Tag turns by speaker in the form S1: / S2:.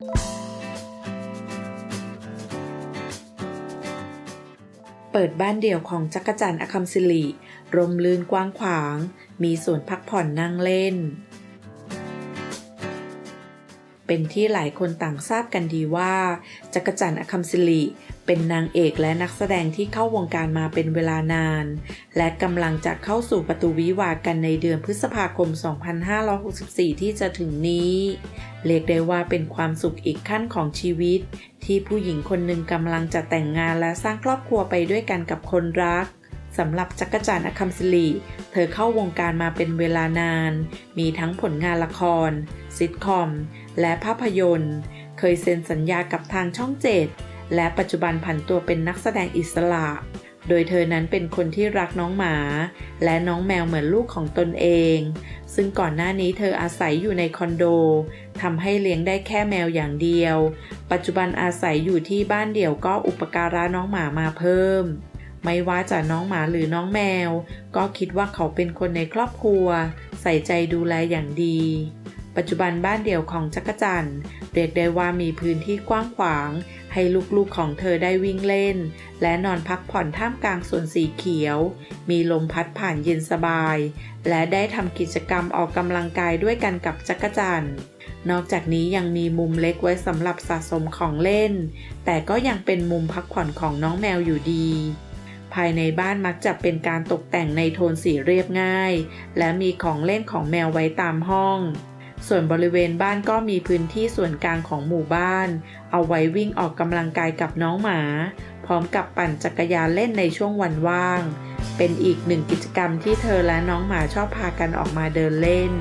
S1: เปิดบ้านเดี่ยวของจักรจันทร์อคัมศิริร่มลื่นกว้างขวาง มีสวนพักผ่อนนั่งเล่น เป็นที่หลายคนต่างทราบกันดีว่าจักรจันทร์อคัมศิริเป็นนางเอกและนักแสดงที่เข้าวงการมาเป็นเวลานาน และกำลังจะเข้าสู่ประตูวิวากันในเดือนพฤษภาคม 2564 ที่จะถึงนี้เรียกได้ว่าเป็นความสุขอีกขั้นของชีวิต ที่ผู้หญิงคนหนึ่งกำลังจะแต่งงานและสร้างครอบครัวไปด้วยกันกับคนรัก สำหรับจักรจันทร์อคัมศิริเธอเข้าวงการมาเป็นเวลานาน มีทั้งผลงานละคร ซิทคอม และภาพยนตร์ เคยเซ็นสัญญากับทางช่องเจ็ดและปัจจุบันผันตัวเป็นนักแสดงอิสระ โดยเธอนั้นเป็นคนที่รักน้องหมา และน้องแมวเหมือนลูกของตนเอง ซึ่งก่อนหน้านี้เธออาศัยอยู่ในคอนโดทำให้เลี้ยงได้แค่แมวอย่างเดียว ปัจจุบันอาศัยอยู่ที่บ้านเดี่ยวก็อุปการะน้องหมามาเพิ่ม ไม่ว่าจะน้องหมาหรือน้องแมว ก็คิดว่าเขาเป็นคนในครอบครัว ใส่ใจดูแลอย่างดี ปัจจุบันบ้านเดี่ยวของจักรจันทร์เรียกได้ว่ามีพื้นที่กว้างขวาง ให้ลูกๆของเธอได้วิ่งเล่น และนอนพักผ่อนท่ามกลางสวนสีเขียว มีลมพัดผ่านเย็นสบาย และได้ทำกิจกรรมออกกำลังกายด้วยกันกับจักรจันทร์นอกจากนี้ยังมีมุมเล็กไว้สำหรับสะสมของเล่น แต่ก็ยังเป็นมุมพักผ่อนของน้องแมวอยู่ดี ภายในบ้านมักจะเป็นการตกแต่งในโทนสีเรียบง่าย และมีของเล่นของแมวไว้ตามห้อง ส่วนบริเวณบ้านก็มีพื้นที่ส่วนกลางของหมู่บ้าน เอาไว้วิ่งออกกำลังกายกับน้องหมา พร้อมกับปั่นจักรยานเล่นในช่วงวันว่าง เป็นอีกหนึ่งกิจกรรมที่เธอและน้องหมาชอบพากันออกมาเดินเล่น